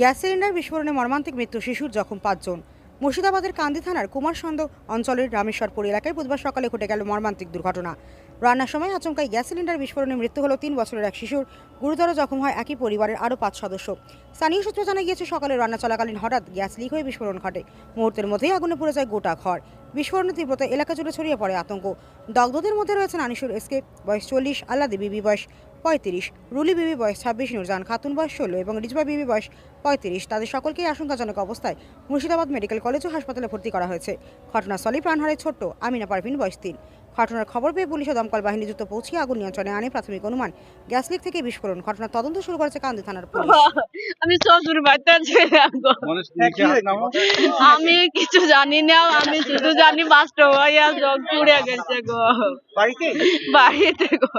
Gas cylinder বিস্ফোরণে মর্মান্তিক মৃত্যু শিশুর জখম পাঁচজন। মুর্শিদাবাদের কান্দি থানার কুমারসন্দ অঞ্চলের রামেশ্বরপুর এলাকায় বুধবার সকালে ঘটে গেল মর্মান্তিক দুর্ঘটনা। রান্নার সময় আচমকাই গ্যাস সিলিন্ডার বিস্ফোরণে মৃত্যু হলো তিন বছরের এক শিশুর। গুরুতর জখম হয় একই পরিবারের আরও পাঁচ সদস্য। স্থানীয় সূত্র জানা গিয়েছে, সকালে রান্না চলাকালীন হঠাৎ গ্যাস লিক হয়ে বিস্ফোরণ ঘটে। মুহূর্তের মধ্যেই আগুনে পুড়ে যায় গোটা ঘর। বিস্ফোরণের তীব্রতা এলাকা জুড়ে ছড়িয়ে পড়ে আতঙ্ক। দগ্ধদের মধ্যে রয়েছেন আনিসুর এসকে, বয়স চল্লিশ আল্লাদি বিবি বয়স। পঁয়ত্রিশ। রুলি বিবি বয়স ছাব্বিশ নুরজান খাতুন বয়স ষোলো এবং রিজবা বিবি বয়স পঁয়ত্রিশ। তাদের সকলকেই আশঙ্কাজনক অবস্থায় মুর্শিদাবাদ মেডিকেল কলেজ ও হাসপাতালে ভর্তি করা হয়েছে। ঘটনাস্থলে প্রাণ হারে ছোট্ট আমিনা পারভিন বয়স তিন। ঘটনার খবর পেয়ে পুলিশ ও দমকল বাহিনী দ্রুত পৌঁছিয়ে আগুন নিয়ন্ত্রণে আনে প্রাথমিক অনুমান। গ্যাস লিক থেকে বিস্ফোরণ। ঘটনার তদন্ত শুরু করেছে কান্দি থানার পুলিশ। আমি। মানে হাত নামাও। আমি কিছু জানি না আমি শুধু জানি বাস্ট হইয়া জগ পুড়ে গেছে গো। বাড়িতে? বাড়িতে গো।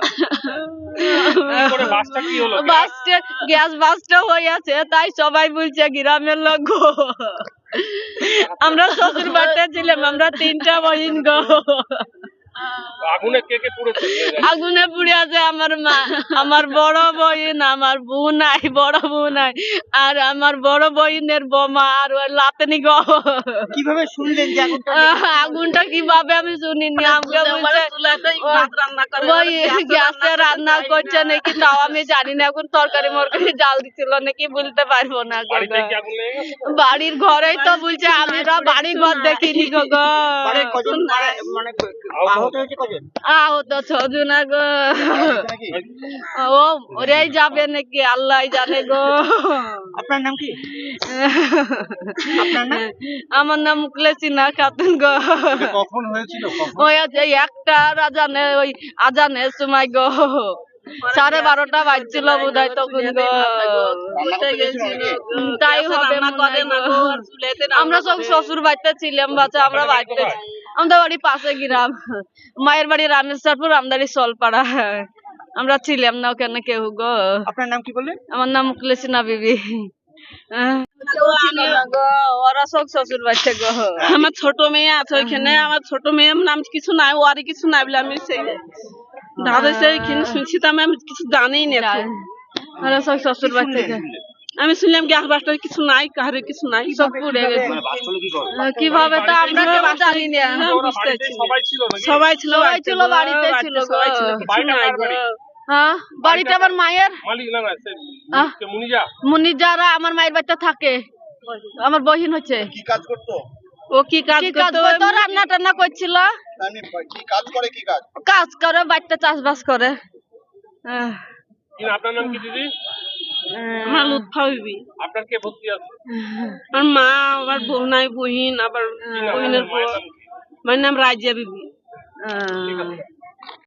বাসটা কি হলো? বাস্টে গ্যাস বাস্ট হইয়াছে তাই সবাই বলছে গ্রামের লোক গো। আমরা শ্বশুর বাড়িতে ছিলাম আমরা তিনটা বহিন গো। আগুনে কে কে পুড়েছে আগুনে পুড়ে আছে আমার মা। আমার বড় বইন আমার বোন নাই বড় বোন নাই। আর আমার বড় বইনের বোমা আর ওই লাতনি গো কীভাবে শুনলেন যে আগুনটা? আগুনটা কীভাবে আমি শুনিনি? আমাকে বলছে ওই গ্যাসে রান্না করছে নাকি তাও আমি জানি না এখন তরকারি মরকারি জাল দিছিল নাকি বলতে পারব না গো বাড়িতে কি আগুন লেগে গেছে বাড়ির ঘরেই তো বলছে আমি তো বাড়ি ঘর দেখিনি গো গো। মানে মানে আহত। হয়েছে আহত ছজনা গো। ও ওরাই যাবে নাকি আল্লাহ জানে গো। আপনার নাম কি? আপনার নাম? আমার নাম মুকলেসিনা খাতুন গো। কখন হয়েছিল? কখন? ওই একটা আজানে ওই আজানের সময় গো। সাড়ে বারোটা বাজছিল বোধ হয় তখন তাই হবে আমরা সব শ্বশুর বাড়িতে ছিলাম বাচ্চা আমরা বাড়িতে আমাদের বাড়ি পাশে গ্রাম। মায়ের বাড়ি রামেশ্বরপুর আমদারি সলপাড়া। আমরা ছিলাম না ওখানে কেউ গো। আপনার নাম কি বললেন? আমার নাম মুকলেসিনা বিবি। ওরা সব শ্বশুর বাড়িতে গো। আমার ছোট মেয়ে আছে ওইখানে আমার ছোট মেয়ের নাম কিছু নাই ওয়ারি কিছু নাই বলে আমি সেই দাদা সেই শুনছি তো আমি আমি কিছু জানি না। ওরা সব শ্বশুর বাচ্চা থেকে আমি শুনলাম গ্যাস বাস্টার কিছু নাই কাহারে কিছু নাই সব পুড়ে গেছে। কীভাবে তো আমরা কেউ জানি না। বুঝতে সবাই ছিল সবাই ছিল বাড়িতে ছিল বাড়িতে সবাই ছিল কিছু। হ্যাঁ আমার মায়ের। মালিক না না সে আহ। কে মুনিজা? মুনি যারা আমার মায়ের বাচ্চা থাকে। আমার বহিন হচ্ছে। কি কাজ করতো? ও কি কাজ কি করতো? রান্না টান্না করছিল। কাজ করে কি কাজ? কাজ করে বাড়িতে চাষবাস করে। আপনার নাম কি দিদি? আমার লুৎফা বিবি আপনার কে ভক্তি আছে? আমার মা আবার বোন নাই বহিন আবার বহিনের বউ? মায়ের নাম রাজিয়া বিবি।